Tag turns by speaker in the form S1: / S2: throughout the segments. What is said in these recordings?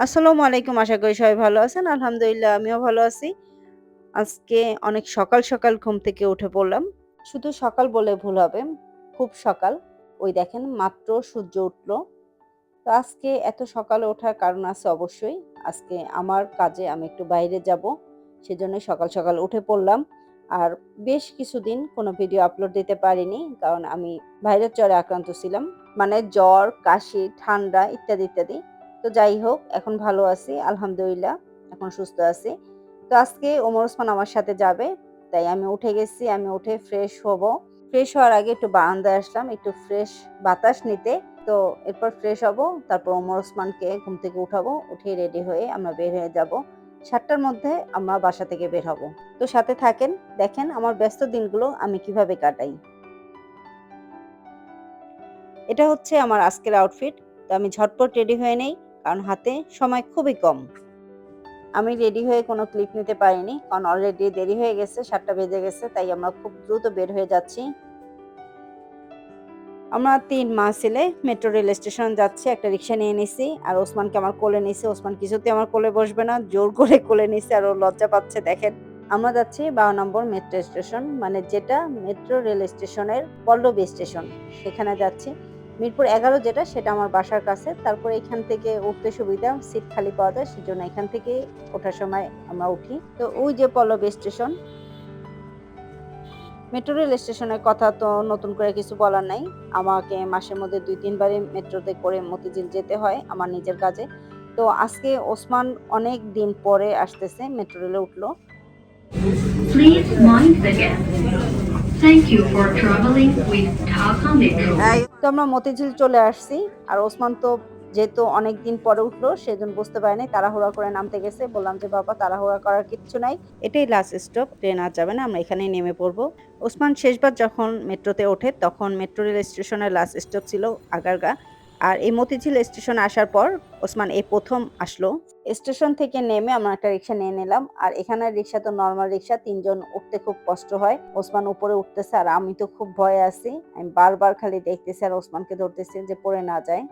S1: আসসালামু আলাইকুম। আশা করি সবাই ভালো আছেন। আলহামদুলিল্লাহ আমিও ভালো আছি। আজকে অনেক সকাল, সকাল ঘুম থেকে উঠে পড়লাম। শুধু সকাল বলে ভুল হবে। খুব সকাল। ওই দেখেন মাত্র সূর্য উঠল। তো আজকে এত সকালে ওঠার কারণ আছে অবশ্যই। আজকে আমার কাজে আমি একটু বাইরে যাব। সেজন্য সকাল, সকাল উঠে পড়লাম। আর বেশ কিছুদিন কোনো ভিডিও আপলোড দিতে পারিনি। কারণ আমি ভাইরাস জ্বরে আক্রান্ত ছিলাম। মানে জ্বর, কাশি, ঠান্ডা ইত্যাদি, ইত্যাদি। তো যাই হোক এখন ভালো আছি আলহামদুলিল্লাহ। এখন সুস্থ আছি। তো আজকে ওমর ওসমান আমার সাথে যাবে। তাই আমি উঠে গেছি। আমি উঠে ফ্রেশ হব। ফ্রেশ হওয়ার আগে একটু বারান্দায় আসলাম একটু ফ্রেশ বাতাস নিতে। তো এরপর ফ্রেশ হব। তারপর ওমর ওসমানকে ঘুম থেকে উঠাবো। উঠে রেডি হয়ে আমরা বের হয়ে যাব। সাতটার মধ্যে আমরা বাসা থেকে বের হব। তো সাথে থাকেন, দেখেন আমার ব্যস্ত দিনগুলো আমি কীভাবে কাটাই। এটা হচ্ছে আমার আজকের আউটফিট। তো আমি ঝটপট রেডি হয়ে নেই। কারণ হাতে সময় খুবই কম। আমি রেডি হয়ে কোনো ক্লিপ নিতে পারিনি। কারণ অলরেডি দেরি হয়ে গেছে, ৭টা বেজে গেছে। তাই আমরা খুব দ্রুত বের হয়ে যাচ্ছি। আমরা তিন মাস ছেলে মেট্রো রেল স্টেশন যাচ্ছি। একটা রিক্সা নিয়ে নিছি। আর ওসমানকে আমার কোলে নিছি। ওসমান কিছুতে আমার কোলে বসবে না। জোর করে কোলে নিছি আর ও লজ্জা পাচ্ছে দেখেন। আমরা যাচ্ছি ১২ নম্বর মেট্রো স্টেশন মানে যেটা মেট্রো রেল স্টেশনের পল্লবী স্টেশন। সেখানে যাচ্ছি। মিরপুর ১১ যেটা সেটা আমার বাসার কাছে। তারপরে এখান থেকে উঠতে সুবিধা, সিট খালি পাওয়া যায়। সেজন্য এখান থেকেই ওঠার সময় আমরা উঠি। তো ওই যে পল্লবী স্টেশন। মেট্রো রেল স্টেশনের কথা তো নতুন করে কিছু বলার নাই। আমাকে মাসের মধ্যে দুই তিনবারই মেট্রোতে করে মতিঝিল যেতে হয় আমার নিজের কাজে। তো আজকে ওসমান অনেক দিন পরে আসতেছে মেট্রো রেলে উঠল।
S2: Please mind the gap.
S1: আমরা মতিঝিল চলে আসছি। আর ওসমান তো যেহেতু অনেকদিন পরে উঠল সেজন্য বুঝতে পারেনি তাড়াহুড়া করে নামতে গেছে। বললাম যে, "বাবা তাড়াহুড়া করার কিচ্ছু নাই। এটাই লাস্ট স্টপ। ট্রেন আর যাবে না। আমরা এখানেই নেমে পড়ব।" ওসমান শেষবার যখন মেট্রোতে ওঠে তখন মেট্রো রেল স্টেশনের লাস্ট স্টপ ছিল আগারগা। আর এই মতিঝিল স্টেশন আসার পর ওসমান এই প্রথম আসলো। স্টেশন থেকে নেমে আমরা একটা রিক্সা নিয়ে নিলাম। আর এখানে রিক্সা তো নর্মাল রিক্সা। তিনজন উঠতে খুব কষ্ট হয়। ওসমান উপরে উঠতেছে আর আমি তো খুব ভয়ে আছি। আমি বারবার খালি দেখতেছি আর ওসমানকে ধরতেছি যে পড়ে না যায়।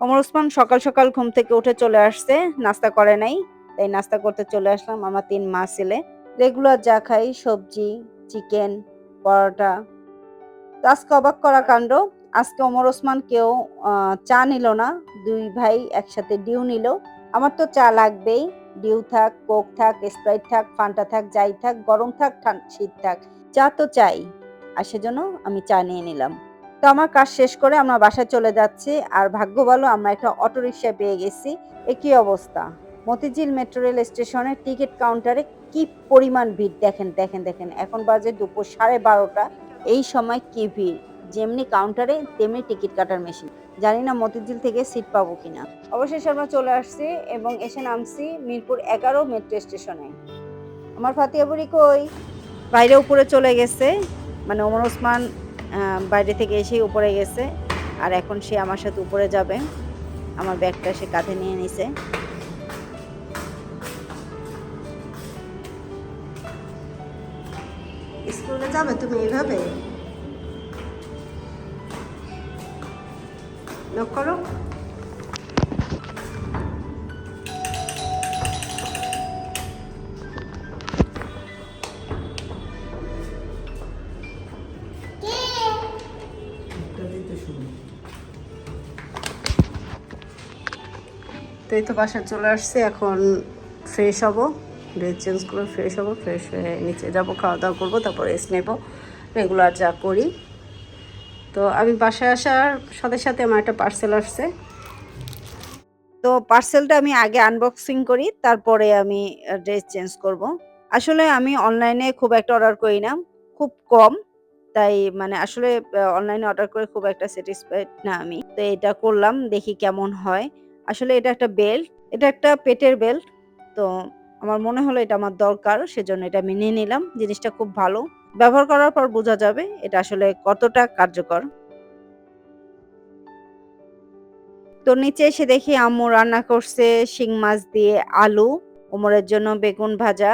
S1: ওমর ওসমান সকাল, সকাল ঘুম থেকে উঠে চলে আসছে। নাস্তা করে নাই। তাই নাস্তা করতে চলে আসলাম। আমার তিন মা ছেলে। রেগুলার যা খাই সবজি, চিকেন, পরোটা। তো আজকে অবাক করা কাণ্ড। আজকে ওমর ওসমান কেউ চা নিল না। দুই ভাই একসাথে ডিউ নিল। আমার তো চা লাগবেই। ডিউ থাক, কোক থাক, স্প্রাইট থাক, ফান্টা থাক, যাই থাক, গরম থাক, শীত থাক। চা তো চাই। আর সেজন্য আমি চা নিয়ে নিলাম। তো আমার কাজ শেষ করে আমরা বাসায় চলে যাচ্ছি। আর ভাগ্য ভালো আমরা একটা অটো অটোরিকশা পেয়ে গেছি। একই অবস্থা! মতিঝিল মেট্রো রেল স্টেশনের টিকিট কাউন্টারে কি পরিমাণ ভিড় দেখেন, দেখেন, দেখেন। এখন বাজে দুপুর 12:30 এই সময় কি ভিড়। যেমনি কাউন্টারে তেমনি টিকিট কাটার মেশিন। জানি না মতিঝিল থেকে সিট পাবো কিনা। অবশেষে আমরা চলে আসছি এবং এসে নামছি মিরপুর ১১ মেট্রো স্টেশনে। আমার ফাতিয়া বুড়ি কই? বাইরে উপরে চলে গেছে। মানে ওমর ওসমান বাইরে থেকে এসেই উপরে গেছে। আর এখন সে আমার সাথে উপরে যাবে। আমার ব্যাগটা সে কাঁধে নিয়ে নিছে।
S3: স্কুলে যাবে তুমি এইভাবে? নক করো। তো এই তো বাসায় চলে আসছি এখন ফ্রেশ হব। ড্রেস চেঞ্জ করে ফ্রেশ হব ফ্রেশ হয়ে নিচে যাব খাওয়া দাওয়া করব তারপর রেস্ট নেব। রেগুলার যা করি। তো আমি বাসায় আসার সাথে সাথে আমার একটা পার্সেল আসছে
S1: তো পার্সেলটা আমি আগে আনবক্সিং করি, তারপরে আমি ড্রেস চেঞ্জ করব। আসলে আমি অনলাইনে খুব একটা অর্ডার করি না। খুব কম। তাই মানে আসলে অনলাইনে অর্ডার করে খুব একটা স্যাটিসফাইড না আমি। তো এটা করলাম, দেখি কেমন হয়। আসলে এটা একটা বেল্ট। এটা একটা পেটের বেল্ট। তো আমার মনে হলো এটা আমার দরকার। সেজন্য এটা আমি নিয়ে নিলাম। জিনিসটা খুব ভালো। ব্যবহার করার পর বোঝা যাবে এটা আসলে কতটা কার্যকর। তো নিচে এসে দেখি আম্মু রান্না করছে শিং মাছ দিয়ে আলু, ওমরের জন্য বেগুন ভাজা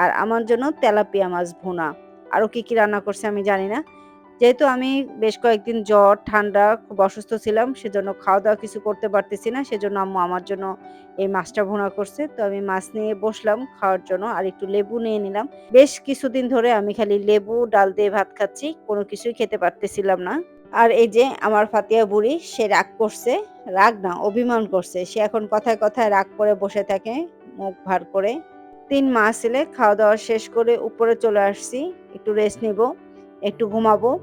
S1: আর আমার জন্য তেলাপিয়া মাছ ভুনা। আরও কি, কি রান্না করছে আমি জানি না। যেহেতু আমি বেশ কয়েকদিন জ্বর, ঠান্ডা, খুব অসুস্থ ছিলাম, সেজন্য খাওয়া দাওয়া কিছু করতে পারতেছি না, সেজন্য আম্মু আমার জন্য এই মাছটা ভুনা করছে। তো আমি মাছ নিয়ে বসলাম খাওয়ার জন্য আর একটু লেবু নিয়ে নিলাম। বেশ কিছুদিন ধরে আমি খালি লেবু, ডাল দিয়ে ভাত খাচ্ছি, কোনো কিছুই খেতে পারতেছিলাম না। আর এই যে আমার ফাতিয়া বুড়ি, সে রাগ করছে, রাগ না, অভিমান করছে। সে এখন কথায় কথায় রাগ করে বসে থাকে, মুখ ভার করে। তিন মাস এলে খাওয়া দাওয়া শেষ করে উপরে চলে আসছি, একটু রেস্ট নিব। একটু ঘুমাবো।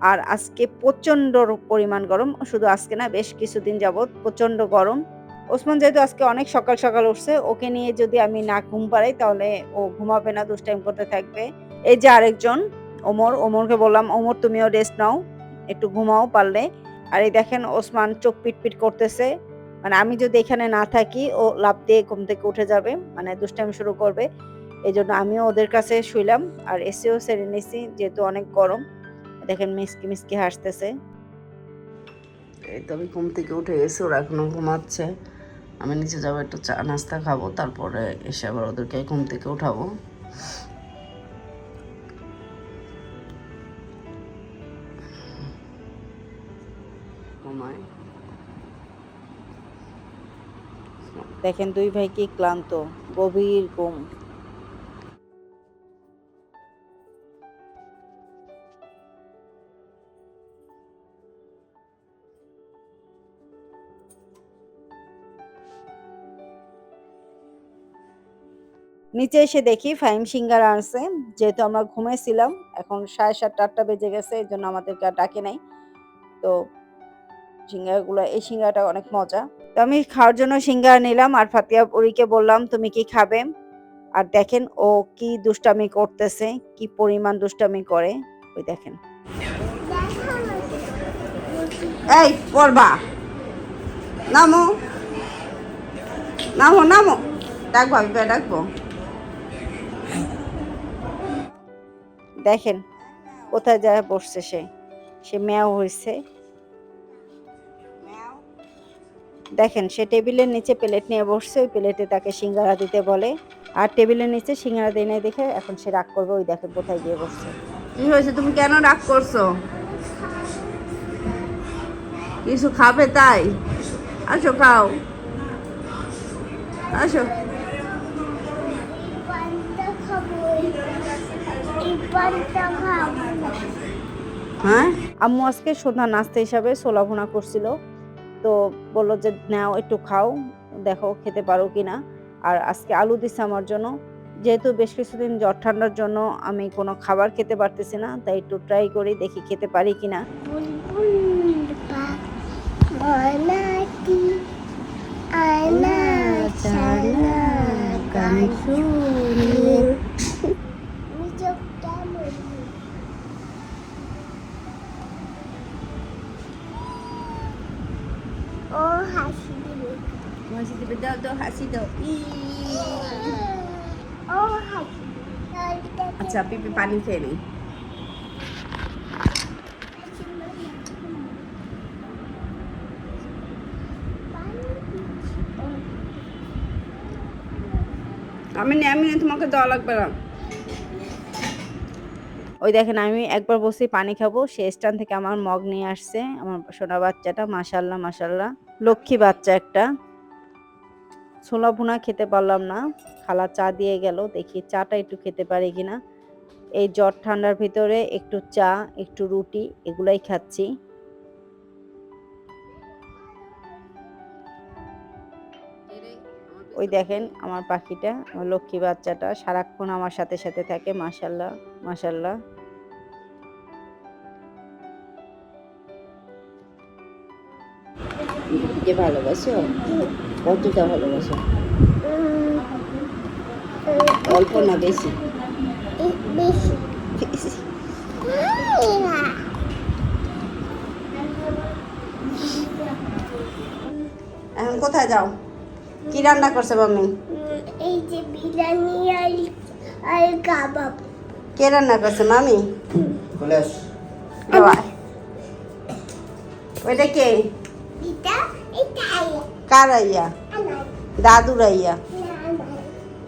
S1: আর আজকে প্রচণ্ড পরিমাণ গরম, শুধু আজকে না, বেশ কিছুদিন যাবত প্রচণ্ড গরম। ওসমান যেহেতু আজকে অনেক সকাল সকাল উঠছে, ওকে নিয়ে যদি আমি না ঘুম পাড়াই, তাহলে ও ঘুমাবে না, দুষ্টাইম করতে থাকবে। এই যে আরেকজন, ওমর, ওমরকে বললাম, ওমর, তুমিও রেস্ট নাও, একটু ঘুমাও পারলে। আর এই দেখেন, ওসমান চোখ পিটপিট করতেছে। মানে আমি যদি এখানে না থাকি, ও লাভ দিয়ে ঘুম থেকে উঠে যাবে মানে দুষ্টাইম শুরু করবে। এই জন্য আমিও ওদের কাছে শুইলাম। আর এসেও সেরে নিছি যেহেতু অনেক গরম। দেখেন মিসকি মিসকি হাসতেছে।
S3: এই তো আমি ঘুম থেকে উঠে গেছি ওরা এখনও ঘুমাচ্ছে। আমি নিচে যাব একটু চা নাস্তা খাব তারপরে এসে আবার ওদেরকে ঘুম থেকে উঠাবো।
S1: দেখেন দুই ভাই কি ক্লান্ত গভীর ঘুম। নিচে এসে দেখি ফাইম সিঙ্গার আনছে যেহেতু আমরা ঘুমেছিলাম এখন সাড়ে সাতটা, আটটা বেজে গেছে, এই জন্য আমাদেরকে আর ডাকে নাই। তো সিঙ্গারাগুলো, এই সিঙ্গারাটা অনেক মজা। তো আমি খাওয়ার জন্য সিঙ্গারা নিলাম আর ফাতিয়া পরীকে বললাম, তুমি কি খাবে? আর দেখেন ও কি দুষ্টামি করতেছে, কি পরিমাণ দুষ্টামি করে। ওই দেখেন।
S3: এই, পড়বা। নামো। নামো নামো। ডাকবো, আমি ডাকবো।
S1: দেখেন, কোথায় যায় বসছে সে? সে ম্যাও হয়েছে দেখেন, সে টেবিলের নিচে প্লেট নিয়ে বসছে, ওই প্লেটে তাকে সিঙ্গারা দিতে বলে। আর টেবিলের নিচে সিঙ্গারা দিয়ে দেখে এখন সে রাগ করবে, ওই দেখেন কোথায় গিয়ে বসছে।
S3: কি হয়েছে? তুমি কেন রাগ করছ? কিছু খাবে তাই? আসো, খাও। আসো। হ্যাঁ?
S1: আম্মু আজকে সন্ধ্যা নাস্তা হিসাবে ছোলা ভুনা করছিল। তো বলল যে নাও একটু খাও দেখো খেতে পারো কিনা। আর আজকে আলু দিচ্ছে আমার জন্য। যেহেতু বেশ কিছুদিন জ্বর ঠান্ডার জন্য আমি কোনো খাবার খেতে পারতেছি না তাই একটু ট্রাই করি দেখি খেতে পারি কিনা।
S4: না পাক
S3: দাও হাসি দাও। আচ্ছা পিপি পানি খেয়ে নি আমি আমি তোমাকে দেওয়া লাগবে না।
S1: ওই দেখেন আমি একবার বসে পানি খাব সে স্ট্যান্ড থেকে আমার মগ নিয়ে আসছে আমার সোনা বাচ্চাটা মাসাল্লাহ মাসাল্লাহ লক্ষ্মী বাচ্চা একটা। ছোলা ভুনা খেতে পারলাম না। খালা চা দিয়ে গেল, দেখি চাটা একটু খেতে পারি কিনা। এই জ্বর ঠান্ডার ভিতরে একটু চা, একটু রুটি, এগুলাই খাচ্ছি। ওই দেখেন আমার পাখিটা লক্ষ্মী বাচ্চাটা, সারাক্ষণ আমার সাথে সাথে থাকে মাসাল্লাহ মাসাল্লাহ
S3: যে ভালোবাসো? কতটা ভালোবাসো? অল্প না বেশি?
S4: বেশি।
S3: এখন কোথায় যাও? কি রান্না করছে মাম্মি?
S4: এই যে বিরিয়ানি আর আর কাবাব।
S3: কে রান্না করছে মামি ওইটা কে? কার আইয়া? দাদুর আইয়া?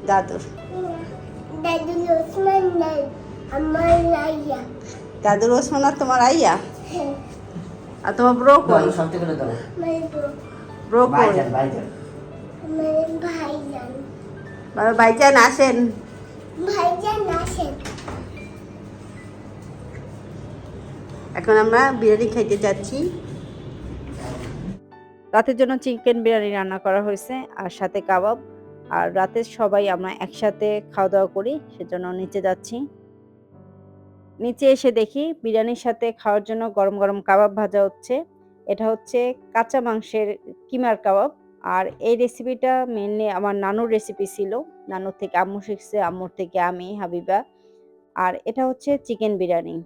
S3: দাদুর। দাদুর ওসমান আর তোমার আইয়া? আর তোমার ব্রো কই?
S4: মানে
S3: ব্রো কই?
S5: ভাইজান ভাইজান।
S4: মানে ভাইজান।
S3: বাবা ভাইজান আসেন।
S4: ভাইজান আসেন।
S3: এখন আমরা বিরিয়ানি খাইতে যাচ্ছি।
S1: রাতের জন্য চিকেন বিরিয়ানি রান্না করা হয়েছে আর সাথে কাবাব। আর রাতে সবাই আমরা একসাথে খাওয়া দাওয়া করি, সেজন্য নিচে যাচ্ছি। নিচে এসে দেখি বিরিয়ানির সাথে খাওয়ার জন্য গরম গরম কাবাব ভাজা হচ্ছে। এটা হচ্ছে কাঁচা মাংসের কিমার কাবাব। আর এই রেসিপিটা মেনলি আমার নানুর রেসিপি ছিল। নানুর থেকে আম্মু শিখছে, আম্মুর থেকে আমি, হাবিবা। আর এটা হচ্ছে চিকেন বিরিয়ানি।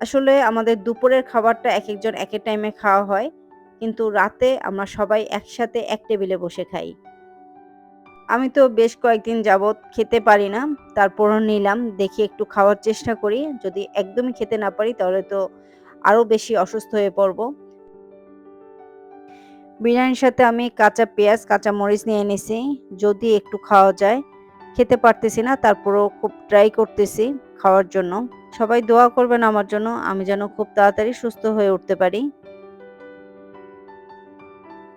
S1: আসলে আমাদের দুপুরের খাবারটা এক একজন এক এক টাইমে খাওয়া হয়। কিন্তু রাতে আমরা সবাই একসাথে এক টেবিলে বসে খাই। আমি তো বেশ কয়েকদিন যাবৎ খেতে পারি না, তারপরও নিলাম, দেখি একটু খাওয়ার চেষ্টা করি। যদি একদমই খেতে না পারি, তাহলে তো আরও বেশি অসুস্থ হয়ে পড়ব। বিরিয়ানির সাথে আমি কাঁচা পেঁয়াজ, কাঁচা মরিচ নিয়ে এনেছি। যদি একটু খাওয়া যায়, খেতে পারতেছি না, তারপরও খুব ট্রাই করতেছি খাওয়ার জন্য। সবাই দোয়া করবেন আমার জন্য, আমি যেন খুব তাড়াতাড়ি সুস্থ হয়ে উঠতে পারি।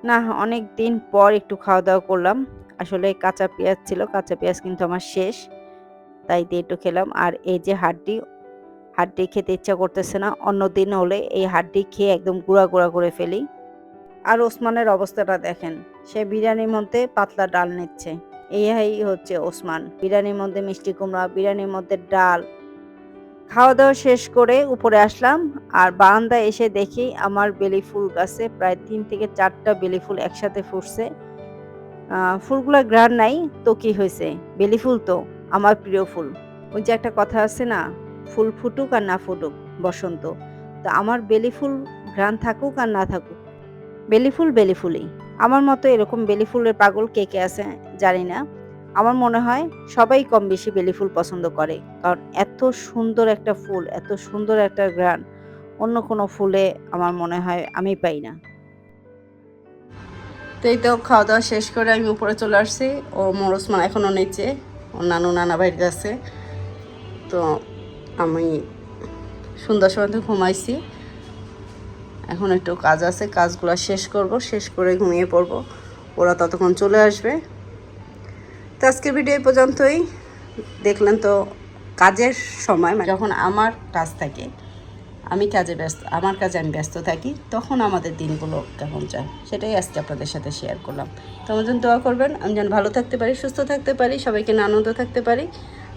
S1: না, অনেক দিন পর একটু খাওয়া দাওয়া করলাম। আসলে কাঁচা পেঁয়াজ ছিল, কাঁচা পেঁয়াজ কিন্তু আমার শেষ। তাই দিয়ে একটু খেলাম। আর এই যে হাড্ডি হাড্ডি খেতে ইচ্ছা করতেছে না। অন্য দিন হলে এই হাড্ডি খেয়ে একদম গুঁড়া গুঁড়া করে ফেলি। আর ওসমানের অবস্থাটা দেখেন, সে বিরিয়ানির মধ্যে পাতলা ডাল নিচ্ছে। এই হচ্ছে ওসমান। বিরিয়ানির মধ্যে মিষ্টি কুমড়া, বিরিয়ানির মধ্যে ডাল খাওয়া দাওয়া শেষ করে উপরে আসলাম আর বারান্দায় এসে দেখি আমার বেলি ফুল গাছে প্রায় তিন থেকে চারটা বেলি ফুল একসাথে ফুটছে। আহ, ফুলগুলোর গ্রান নাই তো কি হয়েছে? বেলি ফুল তো আমার প্রিয় ফুল। ওই যে একটা কথা আছে না ফুল ফুটুক আর না ফুটুক বসন্ত। তো আমার বেলি ফুল গ্রান থাকুক আর না থাকুক বেলি ফুল বেলি ফুলই। আমার মতো এরকম বেলি ফুলের পাগল কে কে আছে জানি না। আমার মনে হয় সবাই কম বেশি বেলি ফুল পছন্দ করে। কারণ এত সুন্দর একটা ফুল, এত সুন্দর একটা গ্রান অন্য কোনো ফুলে আমার মনে হয় আমি পাই না।
S3: তো এই তো খাওয়া দাওয়া শেষ করে আমি উপরে চলে আসছি। ও মোর ওসমান এখনও নিচে, ওর নানু নানা বাড়িতে আছে। তো আমি সন্ধ্যার সময় তো ঘুমাইছি। এখন একটু কাজ আছে, কাজগুলো শেষ করব, শেষ করে ঘুমিয়ে পড়ব। ওরা ততক্ষণ চলে আসবে। তো আজকের ভিডিও এই পর্যন্তই। দেখলেন তো কাজের সময় মানে যখন আমার কাজ থাকে, আমি কাজে ব্যস্ত, আমার কাজে আমি ব্যস্ত থাকি, তখন আমাদের দিনগুলো কেমন যায়, সেটাই আজকে আপনাদের সাথে শেয়ার করলাম। তো আমার জন্য দোয়া করবেন, আমি যেন ভালো থাকতে পারি, সুস্থ থাকতে পারি, সবাইকে আনন্দ থাকতে পারি,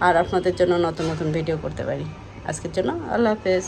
S3: আর আপনাদের জন্য নতুন নতুন ভিডিও করতে পারি। আজকের জন্য আল্লাহ হাফেজ।